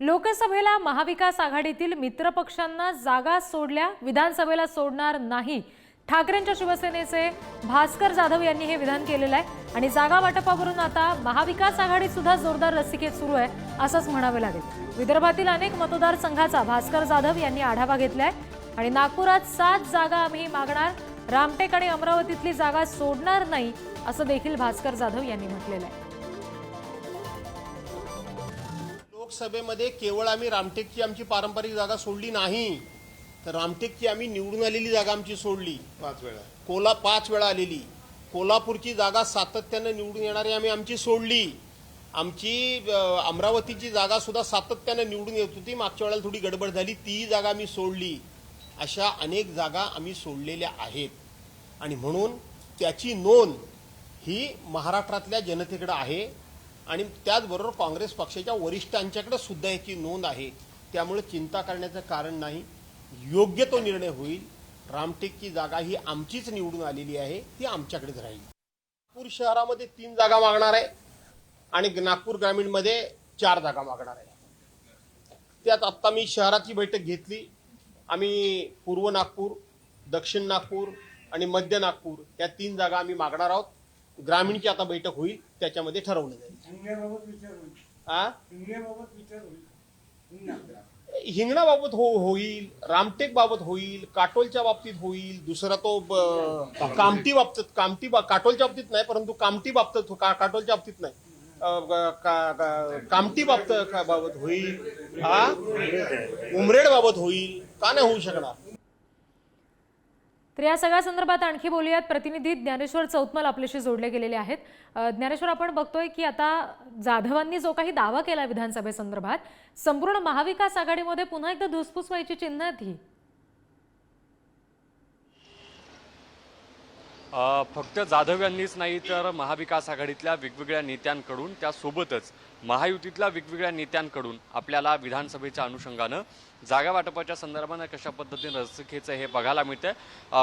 लोकसभेला महाविकास आघाडीतील मित्रपक्षांना जागा सोडल्या विधानसभेला सोडणार नाही. ठाकरेंच्या शिवसेनेचे भास्कर जाधव यांनी हे विधान केलेलं आहे. आणि जागा वाटपावरून आता महाविकास आघाडी सुद्धा जोरदार रसिकेत सुरू आहे असंच म्हणावे लागेल. विदर्भातील अनेक मतदारसंघाचा भास्कर जाधव यांनी आढावा घेतलाय. आणि नागपुरात सात जागा आम्ही मागणार रामटेक आणि अमरावतीतली जागा सोडणार नाही असं देखील भास्कर जाधव यांनी म्हटलेलं आहे. लोकसभेमध्ये केवळ आम्ही रामटेकची आमची पारंपरिक जागा सोडली नाही तर रामटेकची आम्ही निवडून आलेली जागा आमची सोडली. पाच वेळा. कोला पाच वेळा आलेली. कोल्हापूरची जागा सातत्यानं निवडून येणारी आम्ही आमची सोडली. आमची अमरावतीची जागा सुद्धा सातत्यानं निवडून येत होती. मागच्या वेळेला थोडी गडबड झाली. ती जागा आम्ही सोडली. अशा अनेक जागा आम्ही सोडलेल्या आहेत. आणि म्हणून त्याची नोंद ही महाराष्ट्रातल्या जनतेकडे आहे. आणि त्याचबरोबर काँग्रेस पक्षाच्या वरिष्ठांच्याकडे सुद्धा याची नोंद आहे. त्यामुळे चिंता करण्याचं कारण नाही. योग्य तो निर्णय होईल. रामटेकची जागा ही आमचीच निवडून आलेली आहे. ती आमच्याकडेच राहील. नागपूर शहरामध्ये तीन जागा मागणार आहे आणि नागपूर ग्रामीणमध्ये चार जागा मागणार आहे. त्यात आत्ता मी शहराची बैठक घेतली. आम्ही पूर्व नागपूर दक्षिण नागपूर आणि मध्य नागपूर या तीन जागा आम्ही मागणार आहोत. ग्रामीणची आता बैठक होईल त्याच्यामध्ये ठरवलं जाईल. हिंगणाबाबत हो होईल रामटेक बाबत होईल काटोलच्या बाबतीत होईल दुसरा तो कामठी बाबतीत कामठी बा- काटोलच्या बाबतीत नाही परंतु कामठी बाबतीत काटोलच्या बाबतीत नाही. अ, ग- का- का- कामठी बाबत बाबत होईल हा उमरेड बाबत होईल का नाही होऊ शकणार? तर या सगळ्या संदर्भात आणखी बोलूयात. प्रतिनिधी ज्ञानेश्वर चौतमल आपल्याशी जोडले गेलेले आहेत. ज्ञानेश्वर आपण बघतोय की आता जाधवांनी जो काही दावा केला विधानसभेसंदर्भात संपूर्ण महाविकास आघाडीमध्ये पुन्हा एकदा धुसफूस व्हायची चिन्ह आहेत ही. फक्त जाधव यांनीच नाही तर महाविकास आघाडीतल्या वेगवेगळ्या नेत्यांकडून त्यासोबतच महायुतीतल्या वेगवेगळ्या नेत्यांकडून आपल्याला विधानसभेच्या अनुषंगानं जागा वाटपाच्या संदर्भानं कशा पद्धतीनं घ्यायचं हे बघायला मिळतंय.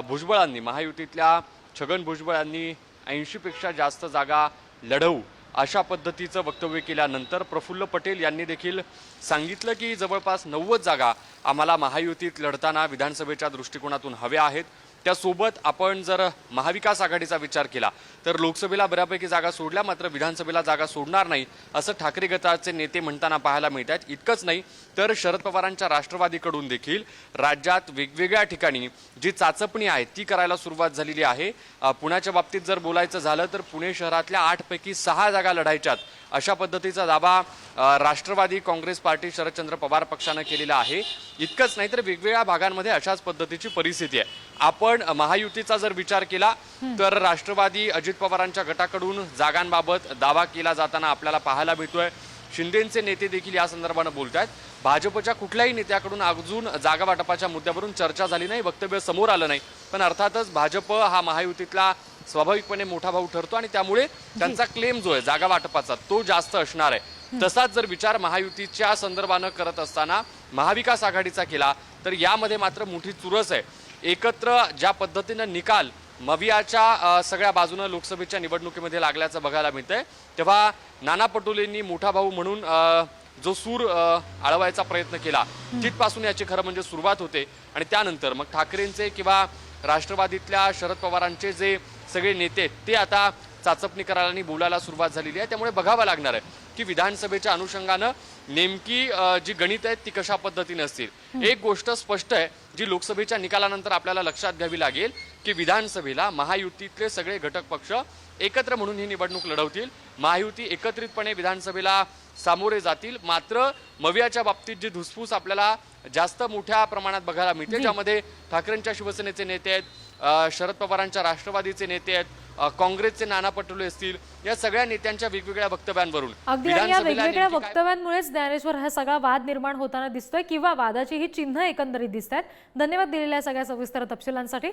भुजबळांनी महायुतीतल्या छगन भुजबळ यांनी ऐंशीपेक्षा जास्त जागा लढवू अशा पद्धतीचं वक्तव्य केल्यानंतर प्रफुल्ल पटेल यांनी देखील सांगितलं की जवळपास नव्वद जागा आम्हाला महायुतीत लढताना विधानसभेच्या दृष्टिकोनातून हव्या आहेत. त्यासोबत आपण जर महाविकास आघाडीचा विचार केला तर लोकसभेला बऱ्यापैकी जागा सोडल्या मात्र विधानसभेला जागा सोडणार नाही असं ठाकरे गटाचे नेते म्हणताना पाहायला मिळत आहेत इतकंच नाही तर शरद पवारांच्या राष्ट्रवादीकडून देखील राज्यात वेगवेगळ्या ठिकाणी जी चाचपणी आहे ती करायला सुरुवात झालेली आहे. पुण्याच्या बाबतीत जर बोलायचं झालं तर पुणे शहरातल्या आठपैकी सहा जागा लढायच्यात. अशा पद्धतीचा दावा राष्ट्रवादी काँग्रेस पार्टी शरदचंद्र पवार पक्षानं केलेला आहे. इतकंच नाही तर वेगवेगळ्या भागांमध्ये अशाच पद्धतीची परिस्थिती आहे. आपण महायुतीचा जर विचार केला तर राष्ट्रवादी अजित पवारांच्या गटाकडून जागांबाबत दावा केला जाताना आपल्याला पाहायला मिळतोय. शिंदेचे नेते देखील या संदर्भानं बोलत आहेत भाजपच्या कुठल्याही नेत्याकडून अजून जागा वाटपाच्या मुद्द्यावरून चर्चा झाली नाही वक्तव्य समोर आलं नाही. पण अर्थातच भाजप हा महायुतीतला स्वाभाविकपणे मोठा भाऊ ठरतो आणि त्यामुळे त्यांचा क्लेम जो आहे जागा वाटपाचा तो जास्त असणार आहे. तसाच जर विचार महायुतीच्या संदर्भानं करत असताना महाविकास आघाडीचा केला तर यामध्ये मात्र मोठी चुरस आहे. एकत्र ज्या पद्धतीनं निकाल मवियाच्या सगळ्या बाजूनं लोकसभेच्या निवडणुकीमध्ये लागल्याचं बघायला मिळतंय तेव्हा नाना पटोलेंनी मोठा भाऊ म्हणून जो सूर आळवायचा प्रयत्न केला तिथपासून याची खरं म्हणजे सुरुवात होते. आणि त्यानंतर मग ठाकरेंचे किंवा राष्ट्रवादीतल्या शरद पवारांचे जे सगळे नेते आहेत ते आता चाचपणी करायला आणि बोलायला सुरुवात झालेली आहे. त्यामुळे बघावं लागणार आहे की विधानसभेच्या अनुषंगानं नेमकी जी गणित आहेत ती कशा पद्धतीने असतील? एक गोष्ट स्पष्ट आहे जी लोकसभेच्या निकालानंतर आपल्याला लक्षात घ्यावी लागेल की विधानसभेला महायुतीतले सगळे घटक पक्ष एकत्र म्हणून ही निवडणूक लढवतील. महायुती एकत्रितपणे विधानसभेला सामोरे जातील. मात्र मवियाच्या बाबतीत जी धुसफूस आपल्याला जास्त मोठ्या प्रमाणात बघायला मिळते ज्यामध्ये ठाकरेंच्या शिवसेनेचे नेते आहेत शरद पवारांच्या राष्ट्रवादीचे नेते आहेत काँग्रेसचे नाना पटोले असतील या सगळ्या नेत्यांच्या वेगवेगळ्या वक्तव्यांवरून. अगदी या वेगवेगळ्या वक्तव्यांमुळेच ज्ञानेश्वर हा सगळा वाद निर्माण होताना दिसतोय किंवा वादाची ही चिन्ह एकंदरीत दिसत आहेत धन्यवाद दिलेल्या सगळ्या सविस्तर तपशिलांसाठी.